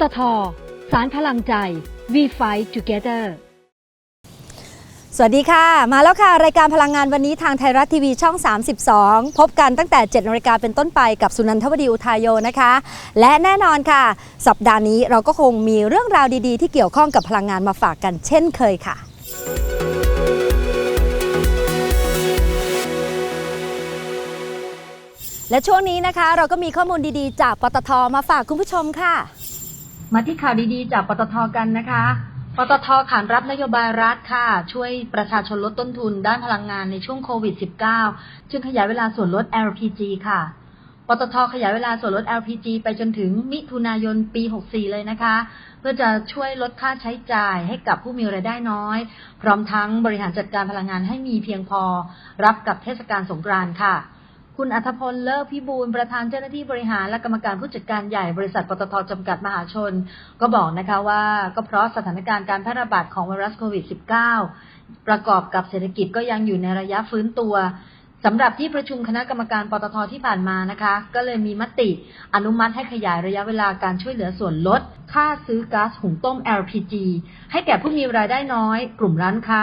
ตท สารพลังใจ We Fight Together สวัสดีค่ะ มาแล้วค่ะ รายการพลังงานวันนี้ทางไทยรัฐทีวีช่อง 32 พบกันตั้งแต่7นาฬิกาเป็นต้นไปกับสุนันทวดีอุทายโยนะคะ และแน่นอนค่ะ สัปดาห์นี้เราก็คงมีเรื่องราวดีๆ ที่เกี่ยวข้องกับพลังงานมาฝากกันเช่นเคยค่ะ และช่วงนี้นะคะเราก็มีข้อมูลดีๆ จากปตทมาฝากคุณผู้ชมค่ะ มาที่ข่าวดีๆ จากปตทกันนะคะ ปตทขานรับนโยบายรัฐค่ะ ช่วยประชาชนลดต้นทุนด้านพลังงานในช่วงโควิด -19 จึงขยายเวลาส่วนลด LPG ค่ะ ปตทขยายเวลาส่วนลด LPG ไปจนถึงมิถุนายนปี 64 เลยนะคะ เพื่อจะช่วยลดค่าใช้จ่ายให้กับผู้มีรายได้น้อย พร้อมทั้งบริหารจัดการพลังงานให้มีเพียงพอ รับกับเทศกาลสงกรานต์ค่ะ คุณอัธพลเลิกพิบูลประธานเจ้าหน้าที่บริหารและกรรมการผู้จัดการใหญ่บริษัทปตทจำกัดมหาชน ก็บอกนะคะว่าก็เพราะสถานการณ์การแพร่ระบาดของไวรัสโควิด -19 ประกอบกับเศรษฐกิจก็ยังอยู่ในระยะฟื้นตัวสำหรับที่ประชุมคณะกรรมการปตทที่ผ่านมานะคะ ก็เลยมีมติอนุมัติให้ขยายระยะเวลาการช่วยเหลือส่วนลด ค่าซื้อก๊าซหุงต้ม LPG ให้แก่ผู้มีรายได้น้อย กลุ่มร้านค้า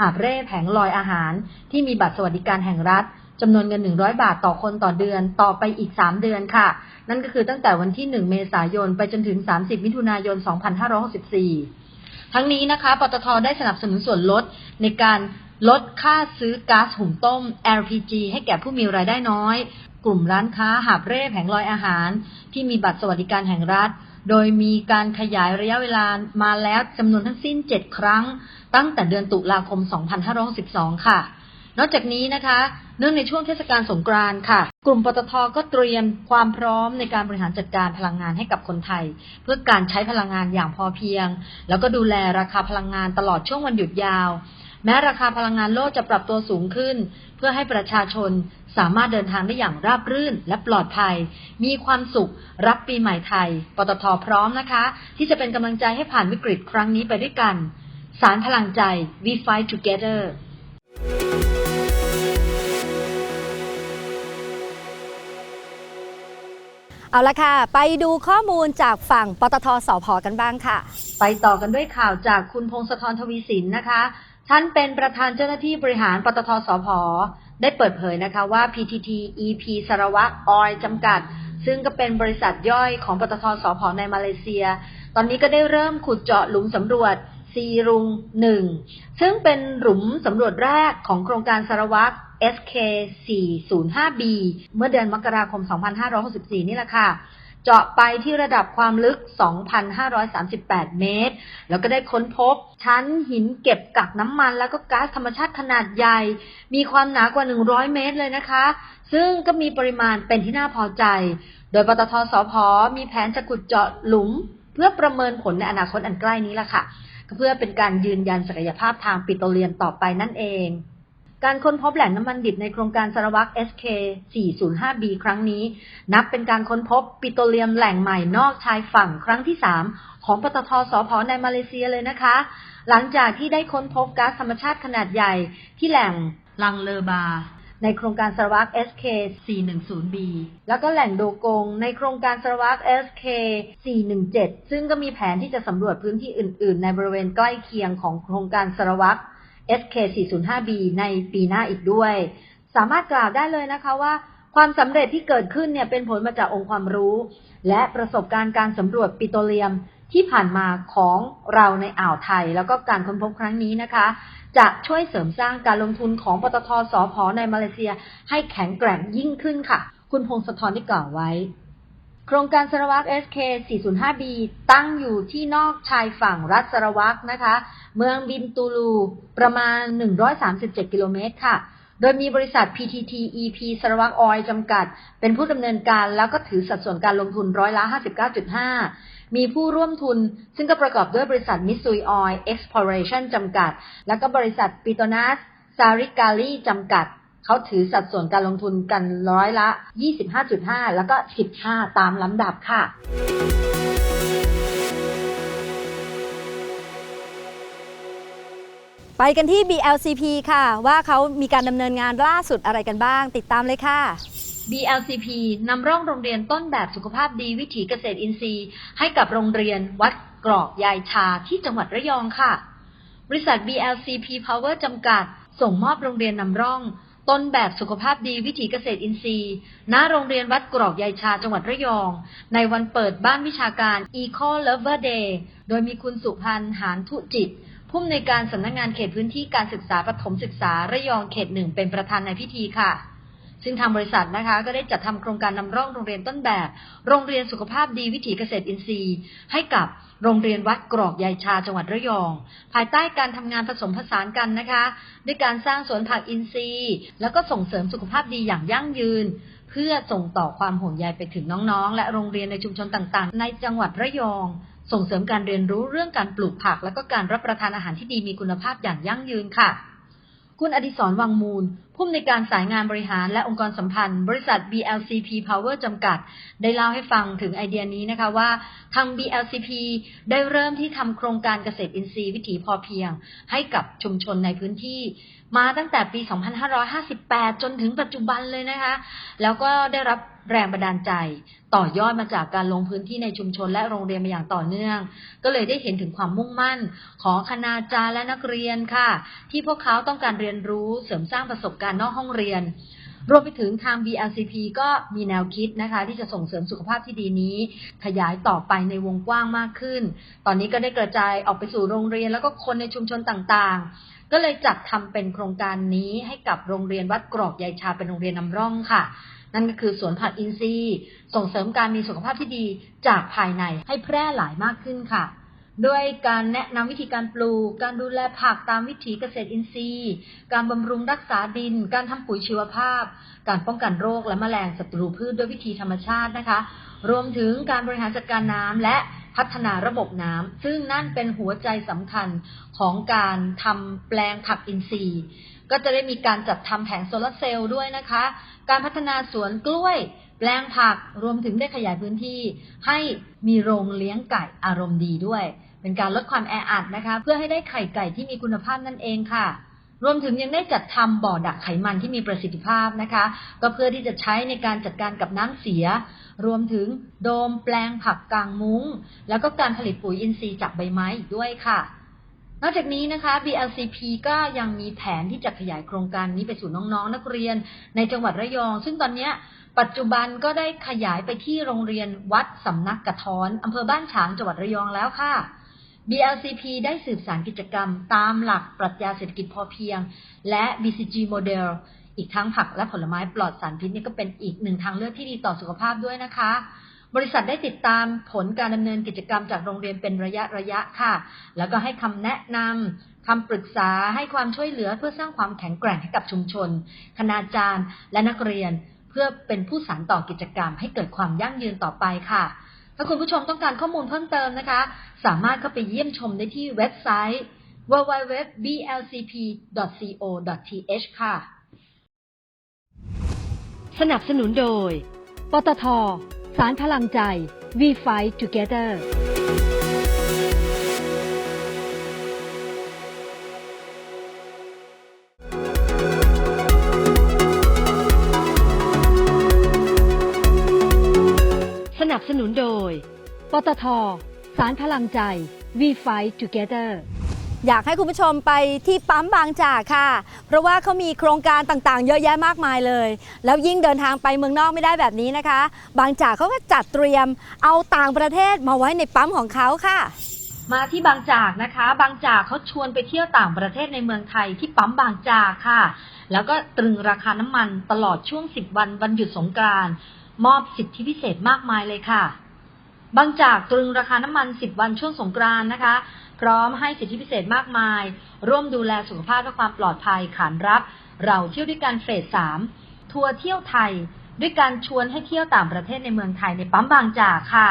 หาบเร่แผงลอยอาหาร ที่มีบัตรสวัสดิการแห่งรัฐ จำนวนเงิน 100 บาทต่อคนต่อเดือนต่อไปอีก 3 เดือนค่ะ นั่นก็คือตั้งแต่วันที่ 1 เมษายน ไปจนถึง 30 มิถุนายน 2564 ทั้งนี้นะคะ ปตทได้สนับสนุนส่วนลดในการลดค่าซื้อก๊าซหุงต้ม LPG ให้แก่ผู้มีรายได้น้อย กลุ่มร้านค้าหาบเร่แผงลอยอาหาร ที่มีบัตรสวัสดิการแห่งรัฐ โดยมีการขยายระยะเวลามาแล้วจำนวนทั้งสิ้น 7 ครั้ง ตั้งแต่เดือนตุลาคม 2562ค่ะ นอกจากนี้นะคะ เนื่องในช่วงเทศกาลสงกรานต์ค่ะ กลุ่มปตทก็เตรียมความพร้อมในการบริหารจัดการพลังงานให้กับคนไทย เพื่อการใช้พลังงานอย่างพอเพียง แล้วก็ดูแลราคาพลังงานตลอดช่วงวันหยุดยาว แม้ราคาพลังงานโลกจะปรับตัวสูงขึ้น เพื่อให้ประชาชนสามารถเดินทางได้อย่างราบรื่นและปลอดภัย มีความสุขรับปีใหม่ไทย ปตทพร้อมนะคะ ที่จะเป็นกำลังใจให้ผ่านวิกฤตครั้งนี้ไปด้วยกัน สารพลังใจ we fight together เอาละค่ะ ไปดูข้อมูลจากฝั่งปตทสพกันบ้างค่ะ ไปต่อกันด้วยข่าวจากคุณพงศธรทวีสินนะคะ ท่านเป็นประธานเจ้าหน้าที่บริหารปตทสพได้เปิดเผยนะคะว่า PTT EP สารวัตรออยจำกัด ซึ่งก็เป็นบริษัทย่อยของปตทสพในมาเลเซีย ตอนนี้ก็ได้เริ่มขุดเจาะหลุมสำรวจซีรุงหนึ่งซึ่งเป็นหลุมสำรวจแรกของโครงการสารวัตร SK 405B เมื่อเดือนมกราคม 2564 นี่แหละค่ะ เจาะไปที่ระดับความลึก 2,538 เมตร แล้วก็ได้ค้นพบชั้นหินเก็บกักน้ำมันแล้วก็ก๊าซธรรมชาติขนาดใหญ่ มีความหนากว่า 100 เมตรเลยนะคะ ซึ่งก็มีปริมาณเป็นที่น่าพอใจ โดยปตทสพมีแผนจะขุดเจาะหลุม เพื่อประเมินผลในอนาคตอันใกล้นี้ละค่ะ เพื่อเป็นการยืนยันศักยภาพทางปิโตรเลียมต่อไปนั่นเอง การค้นพบแหล่งน้ำมันดิบในโครงการสารวัตร SK 405B ครั้งนี้ นับเป็นการค้นพบปิโตรเลียมแหล่งใหม่นอกชายฝั่งครั้งที่ 3 ของปตทสพในมาเลเซียเลยนะคะ หลังจากที่ได้ค้นพบก๊าซธรรมชาติขนาดใหญ่ที่แหล่งลังเลอบา ในโครงการสารวัตร SK 410B แล้วก็แหล่งโดกง ในโครงการสารวัตร SK 417ซึ่งก็มีแผนที่จะสำรวจพื้นที่อื่น ๆ ในบริเวณใกล้เคียงของโครงการสารวัตร SK 405B ในปีหน้าอีกด้วย สามารถกล่าวได้เลยนะคะว่า ความสำเร็จที่เกิดขึ้นเนี่ยเป็นผลมาจากองค์ความรู้ และประสบการณ์การสำรวจปิโตรเลียมที่ผ่านมาของเราในอ่าวไทย แล้วก็การค้นพบครั้งนี้นะคะ จะช่วยเสริมสร้างการลงทุนของปตทสพในมาเลเซีย ให้แข็งแกร่งยิ่งขึ้นค่ะ คุณพงศธรได้กล่าวไว้ โครงการสารวัตร SK 405B ตั้งอยู่ที่นอกชายฝั่งรัฐสารวัตรนะคะ เมืองบินตูลูประมาณ 137 กิโลเมตรค่ะ โดยมีบริษัท PTT EP สรวักออยจำกัด เป็นผู้ดำเนินการแล้วก็ถือสัดส่วนการลงทุนร้อยละ 59.5 มีผู้ร่วมทุนซึ่งก็ประกอบด้วยบริษัท Mitsui Oil Exploration จำกัด แล้วก็บริษัท Petronas Sarikali จำกัด เขาถือสัดส่วนการลงทุนกันร้อยละ 25.5 แล้วก็ 15 ตามลำดับค่ะไปกันที่ BLCP ค่ะ ว่าเขามีการดำเนินงานล่าสุดอะไรกันบ้าง ติดตามเลยค่ะ BLCP นำร่องโรงเรียนต้นแบบสุขภาพดีวิถีเกษตรอินทรีย์ ให้กับโรงเรียนวัดกรอกยายชาที่จังหวัดระยองค่ะ บริษัท BLCP Power จำกัด ส่งมอบโรงเรียนนำร่อง ต้นแบบสุขภาพดีวิถีเกษตรอินทรีย์ ณ โรงเรียนวัดกรอกยายชาจังหวัดระยอง ในวันเปิดบ้านวิชาการ Eco Lover Day โดยมีคุณสุพันธ์หานทุจิต ผู้อำนวยการสำนักงานเขตพื้นที่การศึกษาปฐมศึกษาระยองเขตหนึ่งเป็นประธานในพิธีค่ะ ซึ่งทางบริษัทนะคะก็ได้จัดทำโครงการนำร่องโรงเรียนต้นแบบ โรงเรียนสุขภาพดีวิถีเกษตรอินทรีย์ ให้กับโรงเรียนวัดกรอกยายชาจังหวัดระยอง ภายใต้การทำงานผสมผสานกันนะคะ ด้วยการสร้างสวนผักอินทรีย์ แล้วก็ส่งเสริมสุขภาพดีอย่างยั่งยืน เพื่อส่งต่อความห่วงใยไปถึงน้องๆ และโรงเรียนในชุมชนต่างๆ ในจังหวัดระยองส่งเสริมการเรียนรู้เรื่องการปลูกผัก และก็การรับประทานอาหารที่ดีมีคุณภาพอย่างยั่งยืนค่ะ คุณอดิศรวังมูล ผู้อำนวยการสายงานบริหารและองค์กรสัมพันธ์ บริษัท BLCP Power จำกัด ได้เล่าให้ฟังถึงไอเดียนี้นะคะว่า ทาง BLCP ได้เริ่มที่ทำโครงการเกษตรอินทรีย์วิถีพอเพียง ให้กับชุมชนในพื้นที่ มาตั้งแต่ปี 2558 จนถึงปัจจุบันเลยนะคะ แล้วก็ได้รับแรงบันดาลใจ ต่อยอดมาจากการลงพื้นที่ในชุมชนและโรงเรียนมาอย่างต่อเนื่อง ก็เลยได้เห็นถึงความมุ่งมั่น ของคณาจารย์และนักเรียนค่ะ ที่พวกเขาต้องการเรียนรู้เสริมสร้างประสบการณ์นอกห้องเรียน รวมไปถึงทาง BLCP ก็มีแนวคิดนะคะ ที่จะส่งเสริมสุขภาพที่ดีนี้ ขยายต่อไปในวงกว้างมากขึ้น ตอนนี้ก็ได้กระจายออกไปสู่โรงเรียนแล้วก็คนในชุมชนต่างๆ ก็เลยจัดทำเป็นโครงการนี้ให้กับโรงเรียนวัดกรอกยายชาเป็นโรงเรียนนำร่องค่ะนั่นก็คือสวนผักอินทรีย์ ส่งเสริมการมีสุขภาพที่ดีจากภายในให้แพร่หลายมากขึ้นค่ะ ด้วยการแนะนำวิธีการปลูก การดูแลผักตามวิถีเกษตรอินทรีย์ การบำรุงรักษาดิน การทำปุ๋ยชีวภาพ การป้องกันโรคและแมลงศัตรูพืชด้วยวิธีธรรมชาตินะคะ รวมถึงการบริหารจัดการน้ำและพัฒนาระบบน้ำซึ่งนั่นเป็นหัวใจสำคัญของการทำแปลงผักอินทรีย์ ก็จะได้มีการจัดทำแผงโซลาร์เซลล์ด้วยนะคะ การพัฒนาสวนกล้วย แปลงผักรวมถึงได้ขยายพื้นที่ ให้มีโรงเลี้ยงไก่อารมณ์ดีด้วย เป็นการลดความแออัดนะคะ เพื่อให้ได้ไข่ไก่ที่มีคุณภาพนั่นเองค่ะ รวมถึงยังได้จัดทำบ่อดักไขมันที่มีประสิทธิภาพนะคะ ก็เพื่อที่จะใช้ในการจัดการกับน้ำเสีย รวมถึงโดมแปลงผักกลางมุง้ง แล้วก็การผลิตปุ๋ยอินทรีย์จากใบไม้อีกด้วยค่ะนอกจากนี้นะคะ BLCP ก็ยังมีแผนที่จะขยายโครงการนี้ไปสู่น้องๆนักเรียนในจังหวัดระยอง ซึ่งตอนนี้ปัจจุบันก็ได้ขยายไปที่โรงเรียนวัดสำนักกระท้อนอำเภอบ้านฉางจังหวัดระยองแล้วค่ะ BLCP ได้สืบสานกิจกรรมตามหลักปรัชญาเศรษฐกิจพอเพียง และ BCG โมเดลอีกทั้งผักและผลไม้ปลอดสารพิษนี่ก็เป็นอีกหนึ่งทางเลือกที่ดีต่อสุขภาพด้วยนะคะ บริษัทได้ติดตามผลการดำเนินกิจกรรมจากโรงเรียนเป็นระยะระยะค่ะ แล้วก็ให้คำแนะนำคำปรึกษาให้ความช่วยเหลือเพื่อสร้างความแข็งแกร่งให้กับชุมชน คณาจารย์ และนักเรียน เพื่อเป็นผู้สานต่อกิจกรรมให้เกิดความยั่งยืนต่อไปค่ะ ถ้าคุณผู้ชมต้องการข้อมูลเพิ่มเติมนะคะ สามารถเข้าไปเยี่ยมชมได้ที่เว็บไซต์ www.blcp.co.th ค่ะ สนับสนุนโดย ปตท สารพลังใจ We Fight Together บสนุนโดย ปตท สารพลังใจ We Fight Together อยากให้คุณผู้ชมไปที่ปั๊มบางจากค่ะ เพราะว่าเขามีโครงการต่างๆ เยอะแยะมากมายเลย แล้วยิ่งเดินทางไปเมืองนอกไม่ได้แบบนี้นะคะ บางจากเขาก็จัดเตรียมเอาต่างประเทศมาไว้ในปั๊มของเขาค่ะ มาที่บางจากนะคะ บางจากเขาชวนไปเที่ยวต่างประเทศในเมืองไทยที่ปั๊มบางจากค่ะ แล้วก็ตรึงราคาน้ำมันตลอดช่วง 10 วันวันหยุดสงกรานต์ มอบสิทธิพิเศษมากมายเลยค่ะ บางจากตรึงราคาน้ำมัน 10 วันช่วงสงกรานต์นะคะ พร้อมให้สิทธิพิเศษมากมาย ร่วมดูแลสุขภาพและความปลอดภัยขานรับ เราเที่ยวด้วยกันเฟส 3 ทัวร์เที่ยวไทย ด้วยการชวนให้เที่ยวต่างประเทศในเมืองไทยในปั๊มบางจากค่ะ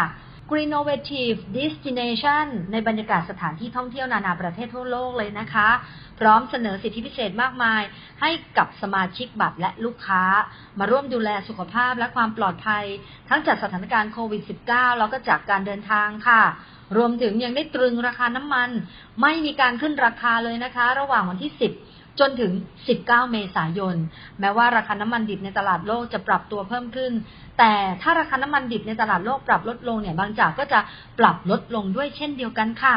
Greennovative Destination ในบรรยากาศสถานที่ท่องเที่ยวนานาประเทศทั่วโลกเลยนะคะ พร้อมเสนอสิทธิพิเศษมากมาย ให้กับสมาชิกบัตรและลูกค้า มาร่วมดูแลสุขภาพและความปลอดภัย ทั้งจากสถานการณ์โควิด -19 แล้วก็จากการเดินทางค่ะ รวมถึงยังได้ตรึงราคาน้ำมัน ไม่มีการขึ้นราคาเลยนะคะ ระหว่างวันที่ 10จนถึง 19 เมษายน แม้ว่าราคาน้ำมันดิบในตลาดโลกจะปรับตัวเพิ่มขึ้น แต่ถ้าราคาน้ำมันดิบในตลาดโลกปรับลดลงเนี่ย บางจากก็จะปรับลดลงด้วยเช่นเดียวกันค่ะ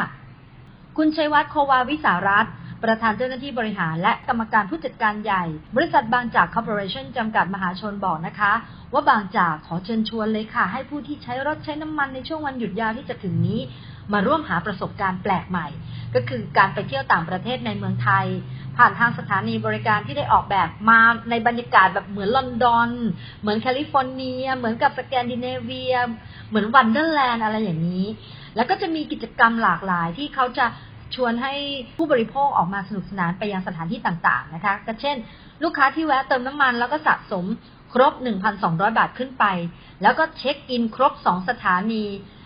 คุณชัยวัฒน์โควาวิสารัตน์ ประธานเจ้าหน้าที่บริหารและกรรมการผู้จัดการใหญ่ บริษัทบางจากคอร์ปอเรชั่นจำกัดมหาชนบอกนะคะ ว่าบางจากขอเชิญชวนเลยค่ะ ให้ผู้ที่ใช้รถใช้น้ำมันในช่วงวันหยุดยาวที่จะถึงนี้ มาร่วมหาประสบการณ์แปลกใหม่ ก็คือการไปเที่ยวต่างประเทศในเมืองไทย ผ่านทางสถานีบริการที่ได้ออกแบบมาในบรรยากาศแบบเหมือนลอนดอน เหมือนแคลิฟอร์เนีย เหมือนกับสแกนดิเนเวีย เหมือนวันเดอร์แลนด์อะไรอย่างนี้แล้วก็จะมีกิจกรรมหลากหลายที่เขาจะ ชวนให้ผู้บริโภคออกมาสนุกสนานไปยังสถานที่ต่างๆนะคะก็เช่น ลูกค้าที่แวะเติมน้ำมันแล้วก็สะสมครบ 1,200 บาทขึ้นไป แล้วก็เช็คอินครบ 2 สถานี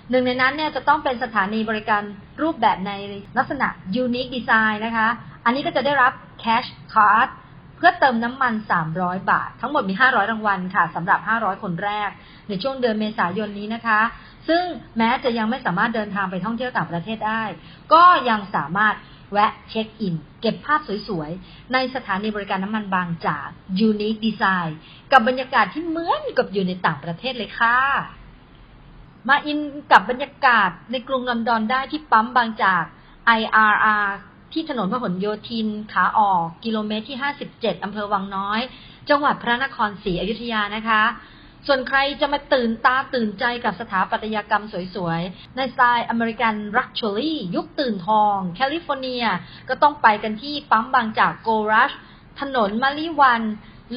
หนึ่งในนั้นเนี่ยจะต้องเป็นสถานีบริการรูปแบบในลักษณะ unique design นะคะ อันนี้ก็จะได้รับ cash card เพื่อเติมน้ำมัน 300 บาท ทั้งหมดมี 500 รางวัลค่ะสำหรับ 500 คนแรก ในช่วงเดือนเมษายนนี้นะคะ ซึ่งแม้จะยังไม่สามารถเดินทางไปท่องเที่ยวต่างประเทศได้ ก็ยังสามารถแวะเช็คอิน เก็บภาพสวยๆ ในสถานีบริการน้ำมันบางจาก Unique Design กับบรรยากาศที่เหมือนกับอยู่ในต่างประเทศเลยค่ะ มาอินกับบรรยากาศในกรุงลอนดอนได้ที่ปั๊มบางจาก IRR ที่ถนนพหลโยธิน ขาออก กิโลเมตรที่ 57 อำเภอวังน้อย จังหวัดพระนครศรีอยุธยานะคะ ส่วนใครจะมาตื่นตาตื่นใจกับสถาปัตยกรรมสวยๆ ในสไตล์อเมริกันรักชัวรี่ยุคตื่นทอง แคลิฟอร์เนีย ก็ต้องไปกันที่ปั๊มบางจากโกรัชถนนมาริวัน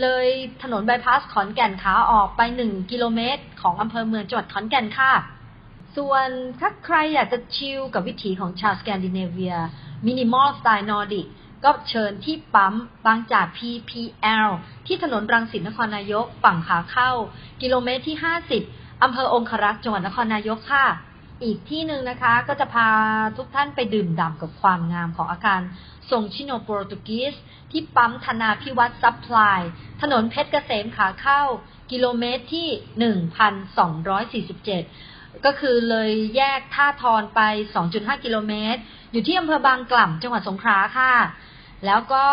เลยถนนบายพาสขอนแก่นขาออกไป 1 กิโลเมตร ของอำเภอเมืองจังหวัดขอนแก่นค่ะ ส่วนถ้าใครอยากจะชิลกับวิถีของชาวสแกนดิเนเวียมินิมอลสไตล์นอร์ดิก ก็เชิญที่ปั๊มบางจาก PPL ที่ถนนรังสิตนครนายกฝั่งขาเข้า กิโลเมตรที่ 50 อำเภอองครักษ์จังหวัดนครนายกค่ะ อีกที่หนึ่งนะคะก็จะพาทุกท่านไปดื่มด่ำกับความงามของอาคารทรงชิโนโปรตุกีสที่ปั๊มธนาพิวัตรซัพพลาย ถนนเพชรเกษมขาเข้า กิโลเมตรที่ 1,247 ก็คือเลยแยกท่าทอนไป 2.5 กิโลเมตร อยู่ที่อำเภอบางกล่ำจังหวัดสงขลาค่ะ แล้วก็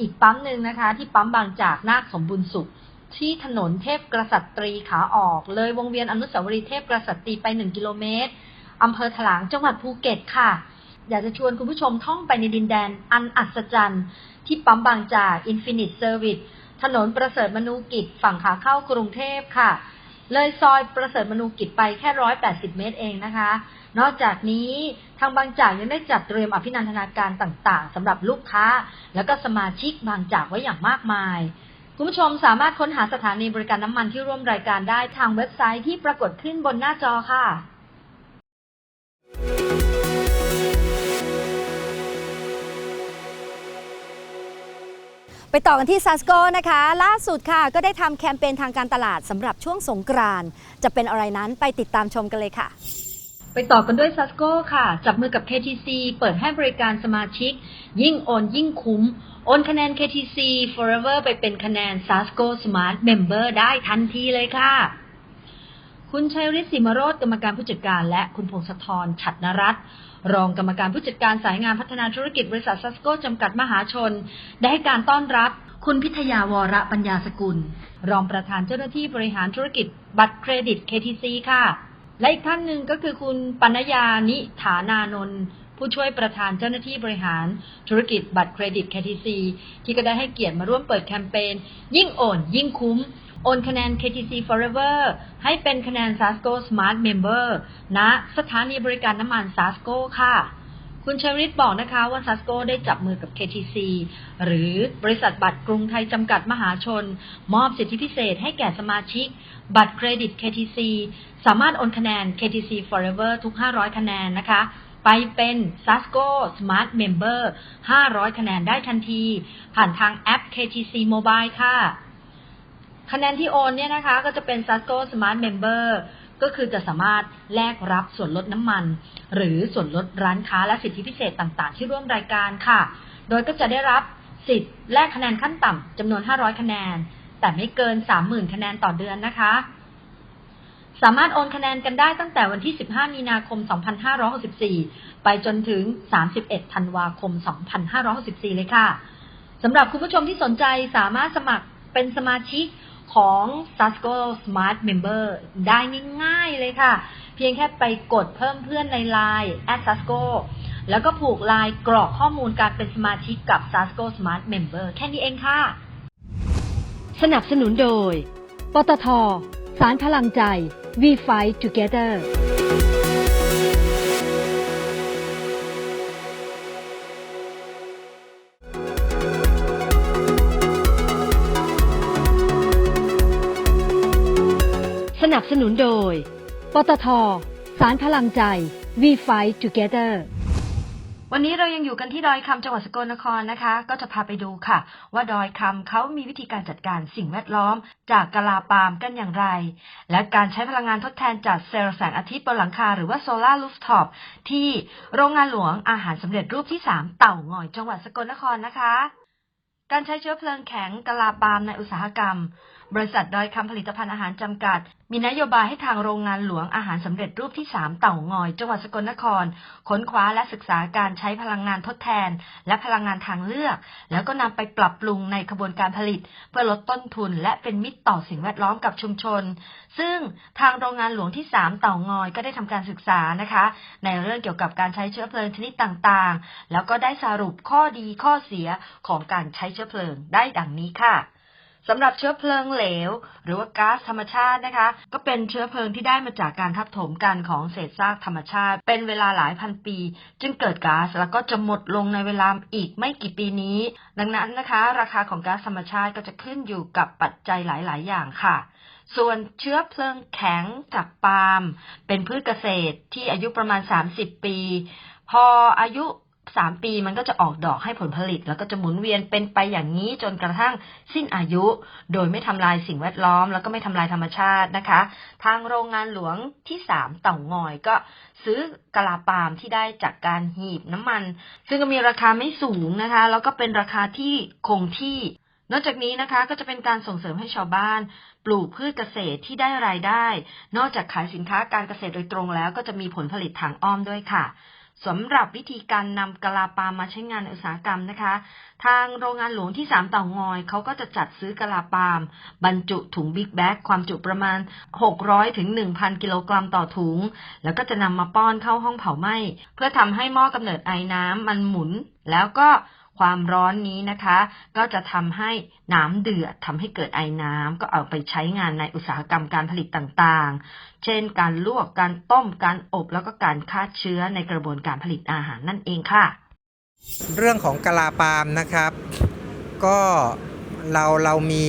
อีกปั๊มหนึ่งนะคะ ที่ปั๊มบางจากนาคสมบูรณสุข ที่ถนนเทพกษัตรีขาออก เลยวงเวียนอนุสาวรีย์เทพกษัตรีไป 1 กิโลเมตรอำเภอถลางจังหวัดภูเก็ตค่ะ อยากจะชวนคุณผู้ชมท่องไปในดินแดนอันอัศจรรย์ที่ปั๊มบางจาก Infinite Service ถนนประเสริฐมนูกิจฝั่งขาเข้ากรุงเทพค่ะ เลยซอยประเสริฐมนูกิจไปแค่180เมตรเองนะคะ นอกจากนี้ทางบางจากยังได้จัดเตรียมอภินันทนาการต่างๆสำหรับลูกค้า แล้วก็สมาชิกบางจากไว้อย่างมากมาย คุณผู้ชมสามารถค้นหาสถานีบริการน้ำมันที่ร่วมรายการได้ทางเว็บไซต์ที่ปรากฏขึ้นบนหน้าจอค่ะ ไปต่อกันที่ซัสโกนะคะ ล่าสุดค่ะ ก็ได้ทำแคมเปญทางการตลาดสำหรับช่วงสงกรานต์จะเป็นอะไรนั้นไปติดตามชมกันเลยค่ะ ไปต่อกันด้วย Sasco ค่ะ จับมือกับ KTC เปิดให้บริการสมาชิก ยิ่งโอนยิ่งคุ้ม โอนคะแนน KTC Forever ไปเป็นคะแนน Sasco Smart Member ได้ทันทีเลยค่ะ คุณชัยฤทธิ์สิมโรธกรรมการผู้จัดการและคุณพงศธรฉัดนรัตน์ รองกรรมการผู้จัดการสายงานพัฒนาธุรกิจบริษัทซัสโกจำกัดมหาชน ได้ให้การต้อนรับคุณพิทยาวรปัญญาสกุล รองประธานเจ้าหน้าที่บริหารธุรกิจ บัตรเครดิต KTC ค่ะ และอีกท่านหนึ่งก็คือคุณปัญญานิฐานานนท์ผู้ช่วยประธานเจ้าหน้าที่บริหารธุรกิจบัตรเครดิต KTC ที่ก็ได้ให้เกียรติมาร่วมเปิดแคมเปญยิ่งโอนยิ่งคุ้ม โอนคะแนน KTC Forever ให้เป็นคะแนน Sasco Smart Member ณสถานีบริการน้ำมัน Sasco ค่ะ คุณชริตบอกนะคะว่า Sasco ได้จับมือกับ KTC หรือบริษัทบัตรกรุงไทยจำกัดมหาชน มอบสิทธิพิเศษให้แก่สมาชิก บัตรเครดิต KTC สามารถโอนคะแนน KTC Forever ทุก 500 คะแนนนะคะไปเป็น Sasco Smart Member 500 คะแนนได้ทันที ผ่านทางแอป KTC Mobile ค่ะ คะแนนที่โอนเนี่ยนะคะก็จะเป็น Sasco Smart Member ก็คือจะสามารถแลกรับส่วนลดน้ำมัน หรือส่วนลดร้านค้าและสิทธิพิเศษต่างๆ ที่ร่วมรายการค่ะ โดยก็จะได้รับสิทธิ์แลกคะแนนขั้นต่ำจำนวน 500 คะแนน แต่ไม่เกิน 30,000 คะแนนต่อเดือนนะคะ สามารถโอนคะแนนกันได้ตั้งแต่วันที่ 15 มีนาคม 2564 ไปจนถึง 31 ธันวาคม 2564 เลยค่ะสำหรับคุณผู้ชมที่สนใจสามารถสมัครเป็นสมาชิก ของ Sasco Smart Member ได้ง่ายๆเลยค่ะ เพียงแค่ไปกดเพิ่มเพื่อนใน Line at Sasco แล้วก็ผูกลายกรอกข้อมูลการเป็นสมาชิกกับ Sasco Smart Member แค่นี้เองค่ะ สนับสนุนโดย ปตท สารพลังใจ We Fight Together สนับสนุนโดย ปตท สารพลังใจ We Fight Together วันนี้เรายังอยู่กันที่ดอยคำจังหวัดสกลนครนะคะ ก็จะพาไปดูค่ะ ว่าดอยคำเขามีวิธีการจัดการสิ่งแวดล้อม จากกะลาปาล์มกันอย่างไร และการใช้พลังงานทดแทนจากเซลล์แสงอาทิตย์บนหลังคาหรือว่าโซลาร์ลูฟท็อปที่โรงงานหลวงอาหารสำเร็จรูปที่ 3 เต่างอยจังหวัดสกลนครนะคะ การใช้เชื้อเพลิงแข็งกะลาปาล์มในอุตสาหกรรม บริษัทดอยคำผลิตภัณฑ์อาหารจำกัด มีนโยบายให้ทางโรงงานหลวงอาหารสำเร็จรูปที่ 3 เต่างอย จังหวัดสกลนคร ค้นคว้าและศึกษาการใช้พลังงานทดแทน และพลังงานทางเลือก แล้วก็นำไปปรับปรุงในกระบวนการผลิต เพื่อลดต้นทุน และเป็นมิตรต่อสิ่งแวดล้อมกับชุมชน ซึ่งทางโรงงานหลวงที่ 3 เต่างอยก็ได้ทำการศึกษานะคะ ในเรื่องเกี่ยวกับการใช้เชื้อเพลิงชนิดต่างๆ แล้วก็ได้สรุปข้อดีข้อเสียของการใช้เชื้อเพลิงได้ดังนี้ค่ะ สำหรับเชื้อเพลิงเหลว หรือว่าก๊าซธรรมชาตินะคะ ก็เป็นเชื้อเพลิงที่ได้มาจากการทับถมกันของเศษซากธรรมชาติ เป็นเวลาหลายพันปี จึงเกิดก๊าซแล้วก็จะหมดลงในเวลาอีกไม่กี่ปีนี้ ดังนั้นนะคะ ราคาของก๊าซธรรมชาติก็จะขึ้นอยู่กับปัจจัยหลาย ๆ อย่างค่ะส่วนเชื้อเพลิงแข็งจากปาล์มเป็นพืชเกษตรที่อายุประมาณ 30 ปี พออายุ สามปีมันก็จะออกดอกให้ผลผลิต แล้วก็จะหมุนเวียนเป็นไปอย่างนี้จนกระทั่งสิ้นอายุ โดยไม่ทำลายสิ่งแวดล้อม แล้วก็ไม่ทำลายธรรมชาตินะคะ ทางโรงงานหลวงที่สามเต่างอยก็ซื้อกะลาปาล์มที่ได้จากการหีบน้ำมัน ซึ่งก็มีราคาไม่สูงนะคะ แล้วก็เป็นราคาที่คงที่นอกจากนี้นะคะก็จะเป็นการส่งเสริมให้ชาวบ้าน ปลูกพืชเกษตรที่ได้รายได้ นอกจากขายสินค้าการเกษตรโดยตรงแล้วก็จะมีผลผลิตทางอ้อมด้วยค่ะ สำหรับวิธีการนำกะลาปามาใช้งานอุตสาหกรรมนะคะ ทางโรงงานหลวงที่ 3 เต่างอยเขาก็จะจัดซื้อกะลาปามบรรจุถุงบิ๊กแบ็กความจุประมาณ 600ถึง1,000 กิโลกรัมต่อถุง แล้วก็จะนำมาป้อนเข้าห้องเผาไหม้ เพื่อทำให้หม้อกำเนิดไอน้ำมันหมุน แล้วก็ ความร้อนนี้นะคะ ก็จะทำให้น้ำเดือดทำให้เกิดไอน้ำก็เอาไปใช้งานในอุตสาหกรรมการผลิตต่างๆ เช่น การลวก การต้ม การอบ แล้วก็การฆ่าเชื้อในกระบวนการผลิตอาหารนั่นเองค่ะ เรื่องของกะลาปาล์มนะครับ ก็เราเรามี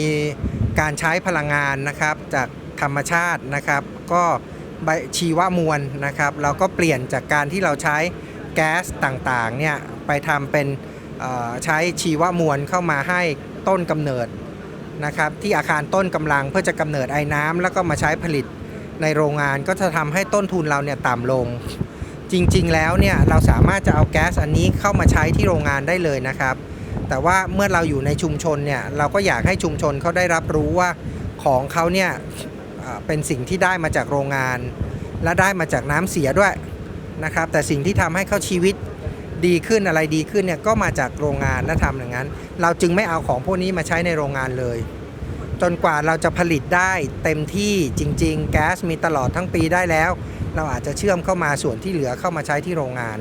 การใช้พลังงานนะครับจากธรรมชาตินะครับ ก็ใบชีวมวลนะครับ เราก็เปลี่ยนจากการที่เราใช้แก๊สต่างๆเนี่ยไปทำเป็น ใช้ชีวมวลเข้ามาให้ต้นกำเนิดนะครับที่อาคารต้นกำลังเพื่อจะกำเนิดไอ้น้ำแล้วก็มาใช้ผลิตในโรงงานก็จะทำให้ต้นทุนเราเนี่ยต่ำลง จริงๆแล้วเนี่ยเราสามารถจะเอาแก๊สอันนี้เข้ามาใช้ที่โรงงานได้เลยนะครับ แต่ว่าเมื่อเราอยู่ในชุมชนเนี่ยเราก็อยากให้ชุมชนเขาได้รับรู้ว่าของเขาเนี่ยเป็นสิ่งที่ได้มาจากโรงงาน และได้มาจากน้ำเสียด้วยนะครับ แต่สิ่งที่ทำให้เขาชีวิต ดีขึ้นอะไรดีขึ้นเนี่ยก็มาจากโรงงานและทำอย่างนั้น เราจึงไม่เอาของพวกนี้มาใช้ในโรงงานเลย จนกว่าเราจะผลิตได้เต็มที่จริง ๆ แก๊สมีตลอดทั้งปีได้แล้ว เราอาจจะเชื่อมเข้ามาส่วนที่เหลือเข้ามาใช้ที่โรงงาน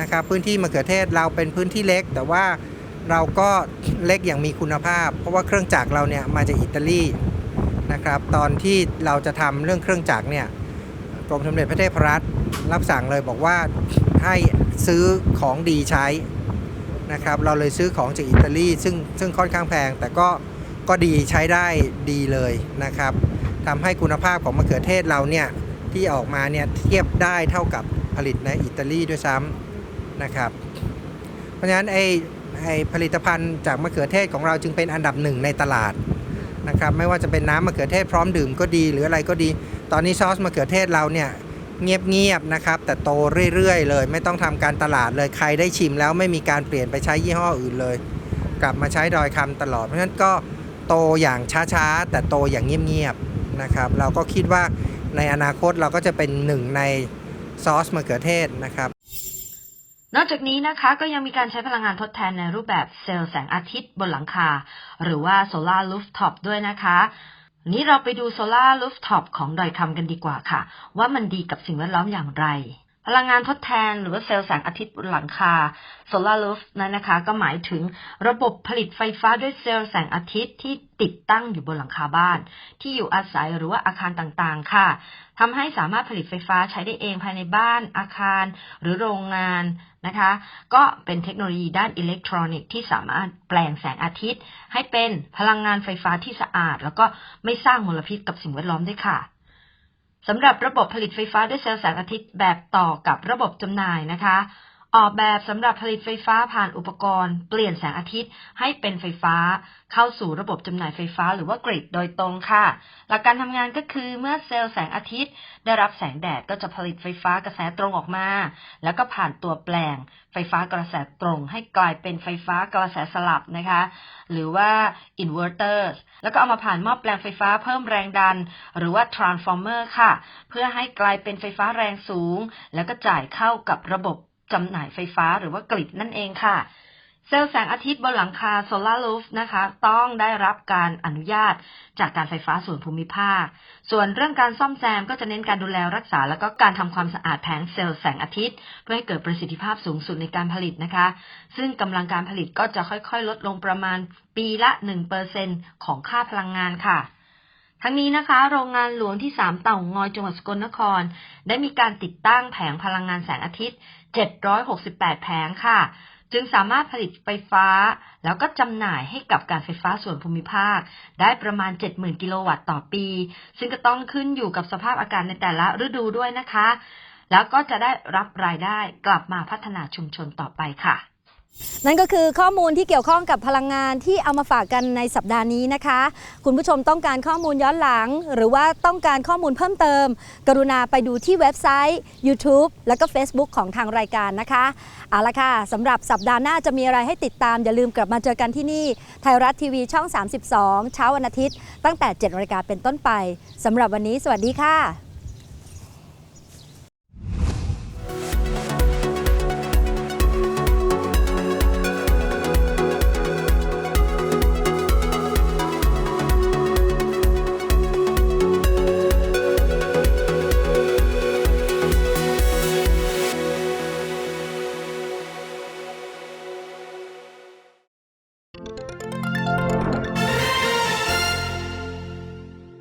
นะครับพื้นที่มะเขือเทศเราเป็นพื้นที่เล็ก แต่ว่าเราก็เล็กอย่างมีคุณภาพ เพราะว่าเครื่องจักรเราเนี่ยมาจากอิตาลีนะครับตอนที่เราจะทำเรื่องเครื่องจักรเนี่ย กรมสมเด็จพระเทพรัตน์รับสั่งเลยบอกว่าให้ซื้อของดีใช้นะครับ เราเลยซื้อของจากอิตาลีซึ่งซึ่งค่อนข้างแพง แต่ก็ก็ดีใช้ได้ดีเลยนะครับทำให้คุณภาพของมะเขือเทศเราเนี่ยที่ออกมาเนี่ยเทียบได้เท่ากับผลิตในอิตาลีด้วยซ้ำนะครับ เพราะฉะนั้นไอ้ไอ้ผลิตภัณฑ์จากมะเขือเทศของเราจึงเป็นอันดับหนึ่งในตลาด นะครับไม่ว่าจะเป็นน้ำมะเขือเทศพร้อมดื่มก็ดีหรืออะไรก็ดี ตอนนี้ซอสมะเขือเทศเราเนี่ยเงียบๆนะครับ แต่โตเรื่อยๆ เลย ไม่ต้องทำการตลาดเลยใครได้ชิมแล้วไม่มีการเปลี่ยนไปใช้ยี่ห้ออื่นเลย กลับมาใช้ดอยคำตลอดเพราะฉะนั้นก็โตอย่างช้าๆ แต่โตอย่างเงียบๆนะครับ เราก็คิดว่าในอนาคตเราก็จะเป็นหนึ่งในซอสมะเขือเทศนะครับ นอกจากนี้นะคะก็ยังมีการใช้พลังงานทดแทนในรูปแบบเซลล์แสงอาทิตย์บนหลังคา หรือว่าโซลารูฟท็อปด้วยนะคะนี้เราไปดูโซลารูฟท็อปของดอยคำกันดีกว่าค่ะ ว่ามันดีกับสิ่งแวดล้อมอย่างไร พลังงานทดแทนหรือว่าเซลล์แสงอาทิตย์บนหลังคาโซลารูฟนั้นนะคะ ก็หมายถึงระบบผลิตไฟฟ้าด้วยเซลล์แสงอาทิตย์ที่ติดตั้งอยู่บนหลังคาบ้าน ที่อยู่อาศัยหรือว่าอาคารต่างๆ ค่ะทำให้สามารถผลิตไฟฟ้าใช้ได้เองภายในบ้านอาคารหรือโรงงานนะคะ ก็เป็นเทคโนโลยีด้านอิเล็กทรอนิกส์ที่สามารถแปลงแสงอาทิตย์ ให้เป็นพลังงานไฟฟ้าที่สะอาด แล้วก็ไม่สร้างมลพิษกับสิ่งแวดล้อมด้วยค่ะ สำหรับระบบผลิตไฟฟ้าด้วยเซลล์แสงอาทิตย์แบบต่อกับระบบจำหน่ายนะคะ ออกแบบสำหรับผลิตไฟฟ้าผ่านอุปกรณ์ เปลี่ยนแสงอาทิตย์ให้เป็นไฟฟ้า เข้าสู่ระบบจำหน่ายไฟฟ้าหรือว่ากริดโดยตรงค่ะ หลักการทำงานก็คือเมื่อเซลล์แสงอาทิตย์ ได้รับแสงแดดก็จะผลิตไฟฟ้ากระแสตรงออกมา แล้วก็ผ่านตัวแปลง ไฟฟ้ากระแสตรง ให้กลายเป็นไฟฟ้ากระแสสลับนะคะ หรือว่า inverters แล้วก็เอามาผ่านหม้อแปลงไฟฟ้าเพิ่มแรงดัน หรือว่า transformer ค่ะ เพื่อให้กลายเป็นไฟฟ้าแรงสูง แล้วก็จ่ายเข้ากับระบบ จำหน่ายไฟฟ้าหรือว่ากริดนั่นเองค่ะ เซลล์แสงอาทิตย์บนหลังคาโซลารูฟนะคะ ต้องได้รับการอนุญาตจากการไฟฟ้าส่วนภูมิภาค ส่วนเรื่องการซ่อมแซมก็จะเน้นการดูแลรักษา แล้วก็การทำความสะอาดแผงเซลล์แสงอาทิตย์ เพื่อให้เกิดประสิทธิภาพสูงสุดในการผลิตนะคะ ซึ่งกำลังการผลิตก็จะค่อยๆ ลดลงประมาณปีละ1%ของค่าพลังงานค่ะทั้งนี้นะคะ โรงงานหลวงที่ 3 เต่างอยจังหวัดสกลนคร ได้มีการติดตั้งแผงพลังงานแสงอาทิตย์ 768 แผงค่ะ จึงสามารถผลิตไฟฟ้า แล้วก็จำหน่ายให้กับการไฟฟ้าส่วนภูมิภาค ได้ประมาณ 70,000 กิโลวัตต์ต่อปี ซึ่งก็ต้องขึ้นอยู่กับสภาพอากาศในแต่ละฤดูด้วยนะคะ แล้วก็จะได้รับรายได้กลับมาพัฒนาชุมชนต่อไปค่ะ นั่นก็คือข้อมูลที่เกี่ยวข้องกับพลังงานที่เอามาฝากกันในสัปดาห์นี้นะคะ คุณผู้ชมต้องการข้อมูลย้อนหลัง หรือว่าต้องการข้อมูลเพิ่มเติม กรุณาไปดูที่เว็บไซต์ YouTube แล้วก็ Facebook ของทางรายการนะคะเอาละค่ะสำหรับสัปดาห์หน้าจะมีอะไรให้ติดตาม อย่าลืมกลับมาเจอกันที่นี่ไทยรัฐทีวีช่อง 32 เช้าวันอาทิตย์ ตั้งแต่7นาฬิกาเป็นต้นไปสำหรับวันนี้ สวัสดีค่ะ